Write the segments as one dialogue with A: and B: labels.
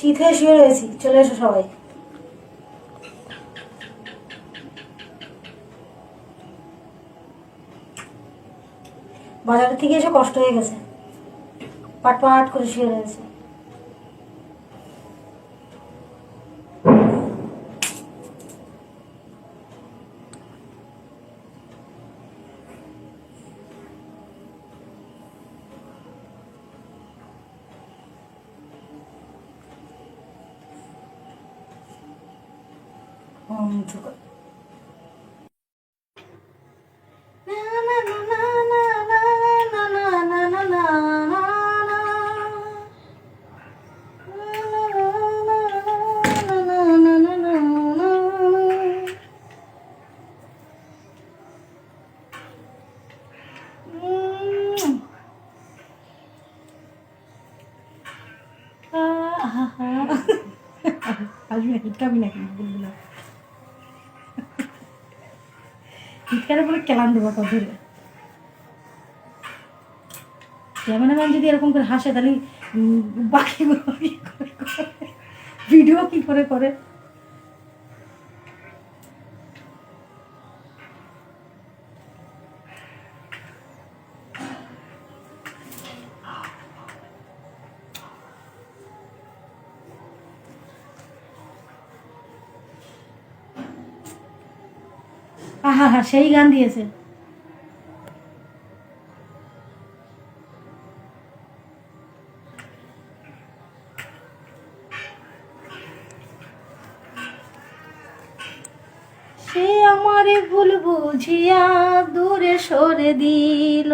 A: হয়ে শুয়ে রয়েছি, চলে এসো সবাই। বাজারের থেকে এসে কষ্ট হয়ে গেছে। পাট পাট করে শুয়ে রয়েছে। 음, 그거. 아, 아, 아. 나중에 입담이나 먹는구나. চিৎকারে বলে কেলান দেবো কত ধরে ক্যামেরাম্যান যদি এরকম করে হাসে, তাহলে বাকি বাকিগুলো? ভিডিও কি করে করে আহা হা সেই গান দিয়েছে। সে আমারে ভুল বুঝিয়া দূরে সরে দিল।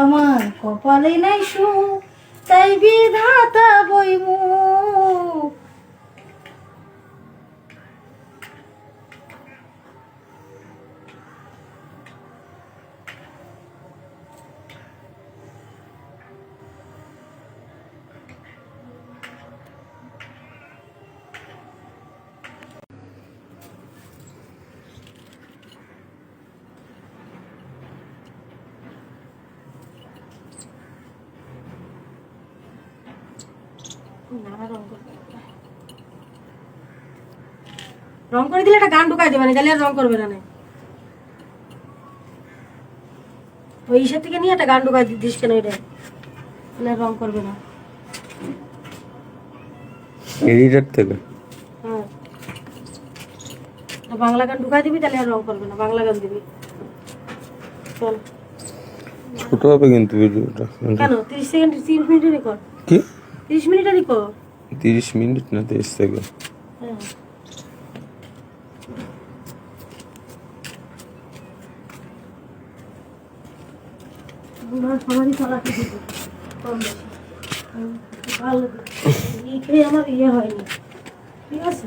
A: আমার কপালে নাই সু তাই বিধাতা বইমু রং করে দিলে একটা গান ঢুকাই দেবে না তাহলে আর রং করবে না ওই ইসের থেকে নিয়ে একটা গান ঢুকাই দিস কেন এটা? তাহলে রং করবে না।
B: এডিটার থেকে?
A: হ্যাঁ। বাংলা গান ঢুকাই দিবি তাহলে আর রং করবে না বাংলা গান দিবি। চল।
B: ছোট হবে কিন্তু ভিডিওটা।
A: কেন? তিরিশ সেকেন্ড তিরিশ মিনিটেরই কর
B: কি?
A: তিরিশ আর কর
B: তিরিশ মিনিট না 30 সেকেন্ড?
A: হ্যাঁ সবারই চালাকি দিতে কম বেশি ভালো আমার ইয়ে হয়নি। ঠিক আছে?